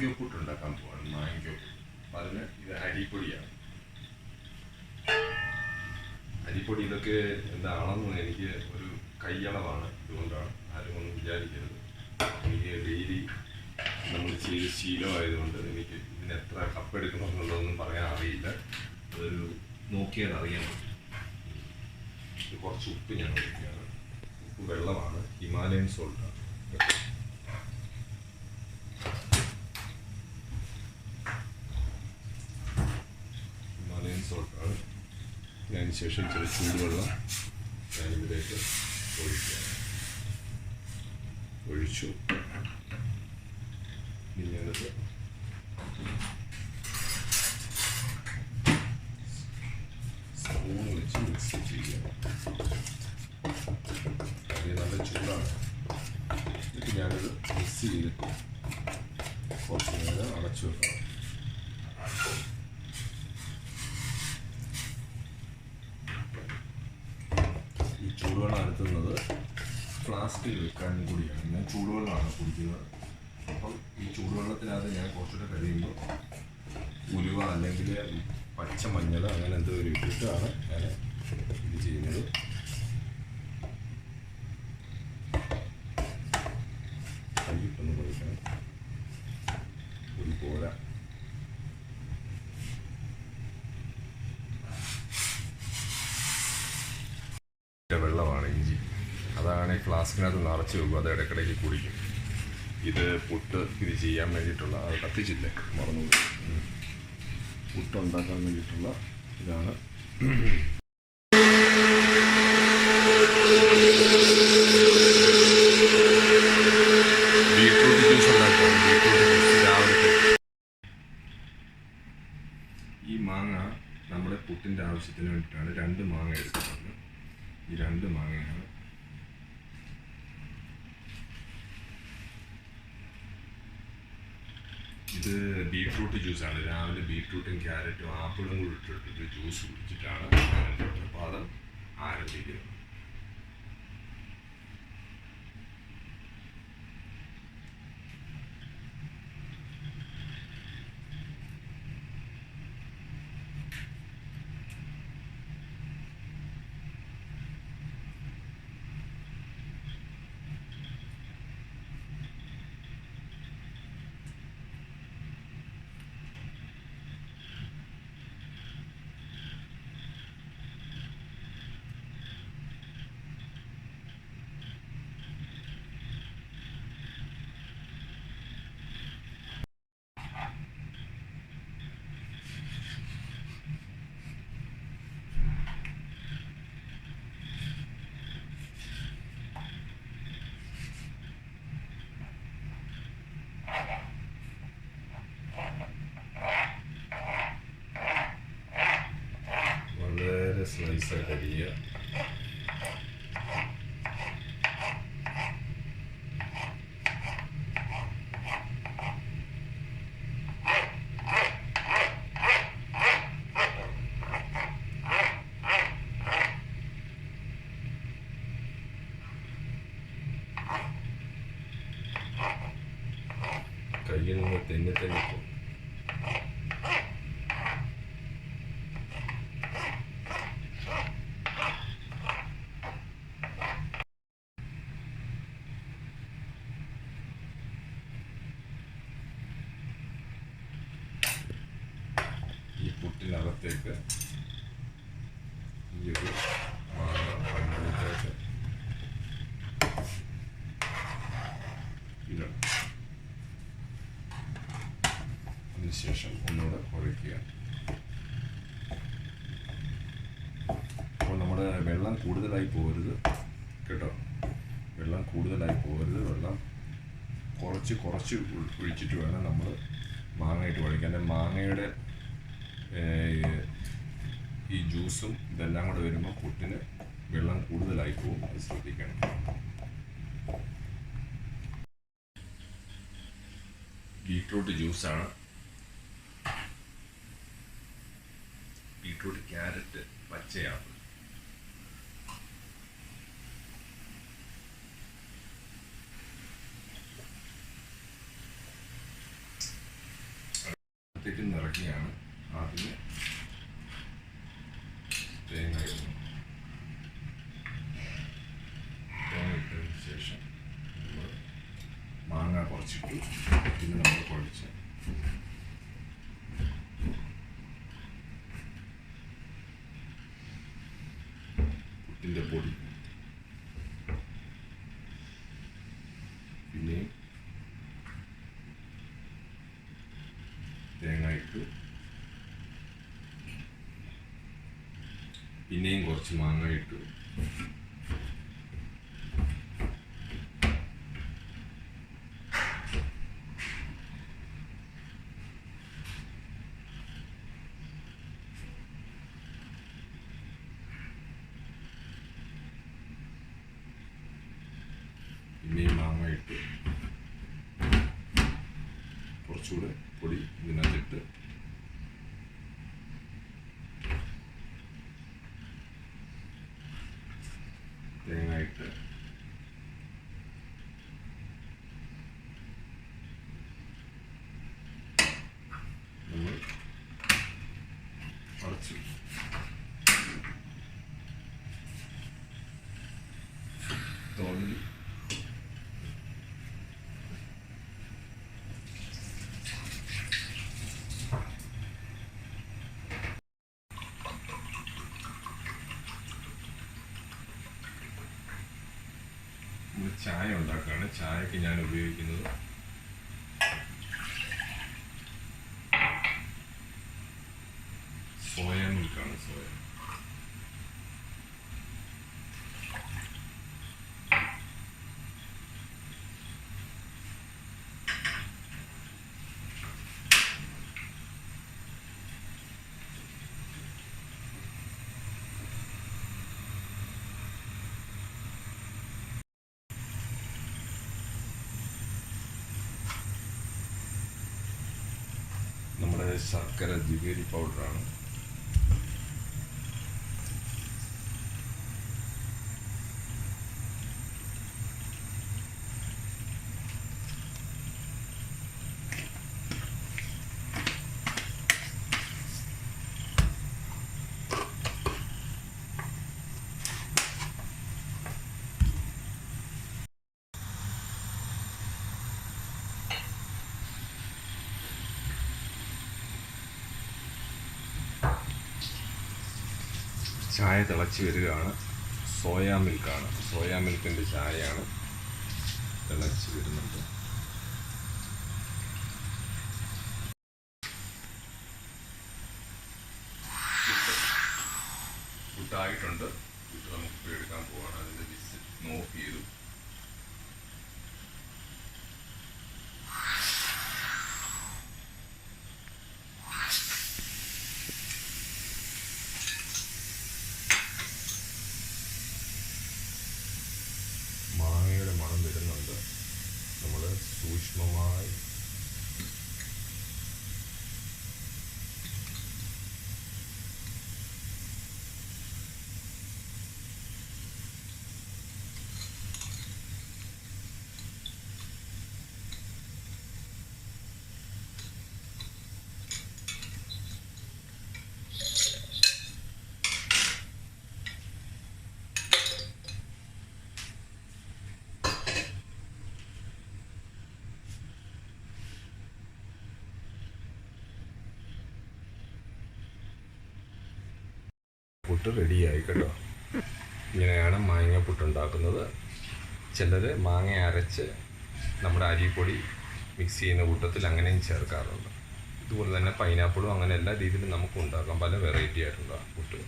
Mango puttu ഉണ്ടാക്കാൻ പോവാണ്. Mango അതിന് ഇത് അരിപ്പൊടിയാണ്. അരിപ്പൊടി ഇതൊക്കെ എന്താണെന്ന് എനിക്ക് ഒരു കൈയളവാണ്. അതുകൊണ്ടാണ് ആരും ഒന്നും വിചാരിക്കരുത്. എനിക്ക് ഡെയിലി നമ്മൾ ചെയ്ത് ശീലമായതുകൊണ്ട് എനിക്ക് ഇതിന് എത്ര കപ്പ് എടുക്കണം എന്നുള്ളതൊന്നും പറയാൻ അറിയില്ല. അതൊരു നോക്കിയാൽ അറിയാൻ പറ്റും. കുറച്ച് ഉപ്പ് ഞാൻ ഒഴിക്കുകയാണ്. ഉപ്പ് വെള്ളമാണ്. ഹിമാലയൻ സോൾട്ടാണ് cerca del singolo Elbette Orucu Bilmiyorum Savunma için istediği Yerlerde çıkıyor. Bütün yerlerde eksiyle Korkunlarda araç yok. ഫ്ലാസ്കിൽ വെക്കാനും കൂടിയാണ് ഞാൻ ചൂടുവെള്ളമാണ് കുടിക്കുന്നത്. അപ്പം ഈ ചൂടുവെള്ളത്തിനകത്ത് ഞാൻ കുറച്ചുകൂടെ കഴിയുമ്പോൾ ഉലുവ അല്ലെങ്കിൽ പച്ച മഞ്ഞൾ അങ്ങനെ എന്തോ ഒരു ഇട്ടിട്ടാണ് ഞാൻ ഇത് ചെയ്യുന്നത്. കൊടുക്കണം. വെള്ളമാണ്. ഇഞ്ചി അതാണ് ഈ ഫ്ലാസ്കിനകത്ത് നിറച്ച് വെക്കും. അത് ഇടയ്ക്കിടയ്ക്ക് കുടിക്കും. ഇത് പുട്ട് ഇത് ചെയ്യാൻ വേണ്ടിയിട്ടുള്ള അത് കത്തിച്ചില്ലേ? മറന്നു പുട്ട് ഉണ്ടാക്കാൻ വേണ്ടിയിട്ടുള്ള ഇതാണ്. ഈ മാങ്ങ നമ്മുടെ പുട്ടിന്റെ ആവശ്യത്തിന് വേണ്ടിയിട്ടാണ് രണ്ട് മാങ്ങ എടുക്കുന്നത്. ഈ രണ്ട് മാങ്ങയാണ് ഇത് ബീട്രൂട്ട് ജ്യൂസാണ്. രാവിലെ ബീട്രൂട്ടും ക്യാരറ്റും ആപ്പിളും കൂടി ഇട്ടിട്ട് ജ്യൂസ് കുടിച്ചിട്ടാണ് അപ്പോൾ അത് ആരംഭിക്കുന്നത്. വളരെ സ്ലൈസായിട്ട് അരിയുക കയ്യിൽ നിന്ന് തെന്നി തെന്നി പുട്ടിനകത്തേക്ക് ഈ ഒരു മാങ്ങ കണ്ടിലേക്ക് ഇടണം. അതിനുശേഷം ഒന്നുകൂടെ കുഴയ്ക്കുക അപ്പോൾ നമ്മുടെ വെള്ളം കൂടുതലായി പോകരുത് കേട്ടോ. വെള്ളം കൂടുതലായി പോകരുത് വെള്ളം കുറച്ച് കുറച്ച് ഒഴി- ഒഴിച്ചിട്ട് വേണം നമ്മൾ മാങ്ങയിട്ട് കുഴയ്ക്കാൻ മാങ്ങയുടെ ഈ ജ്യൂസും ഇതെല്ലാം കൂടെ വരുമ്പോൾ പുട്ടിന് വെള്ളം കൂടുതലായി പോകും. അത് ശ്രദ്ധിക്കണം. ബീട്രൂട്ട് ജ്യൂസാണ്. Beetroot carrot പച്ചയാണ്. കുഴക്കുകയാണ് ആദ്യമേ. തേങ്ങ ഇടുന്നു തേങ്ങ ഇട്ടതിന് ശേഷം നമ്മൾ മാങ്ങ കുറച്ചിട്ട്. പിന്നെ നമ്മൾ കുഴച്ച് പുട്ടിന്റെ പൊടി പിന്നെയും തേങ്ങ ഇട്ടു പിന്നെയും കുറച്ച് മാങ്ങ ഇട്ടു. പിന്നെയും മാങ്ങ ഇട്ടു. കുറച്ചുകൂടെ പൊടി ഇതിനകത്തിട്ട് തേങ്ങ ഇട്ട് നമ്മൾ അടച്ചു തോന്നി ചായ ഉണ്ടാക്കുകയാണ് ചായക്ക് ഞാൻ ഉപയോഗിക്കുന്നത് സോയ മിൽക്കാണ് സോയ. നമ്മുടെ ശർക്കര ജിഗേരി പൗഡറാണ് ചായ തിളച്ച് വരികയാണ്. സോയാ മിൽക്കാണ്. സോയാ മിൽക്കിന്റെ ചായയാണ് തിളച്ച് വരുന്നുണ്ട് ഫുഡായിട്ടുണ്ട് ഇത് നമുക്ക് ഇപ്പോൾ എടുക്കാൻ പോവാണ് അതിന്റെ വിസിറ്റ് ഓഫ് ചെയ്തു മാങ്ങയുടെ മണം വരുന്നുണ്ട് നമ്മൾ സൂക്ഷ്മമായി പുട്ട് റെഡിയായി കേട്ടോ. ഇങ്ങനെയാണ് മാങ്ങ പുട്ട് ഉണ്ടാക്കുന്നത് ചിലർ മാങ്ങ അരച്ച് നമ്മുടെ അരിപ്പൊടി മിക്സ് ചെയ്യുന്ന കൂട്ടത്തിൽ അങ്ങനെയും ചേർക്കാറുണ്ട്. ഇതുപോലെ തന്നെ പൈനാപ്പിളും അങ്ങനെ എല്ലാ രീതിയിലും നമുക്ക് ഉണ്ടാക്കാം പല വെറൈറ്റി ആയിട്ടുള്ള പുട്ട്.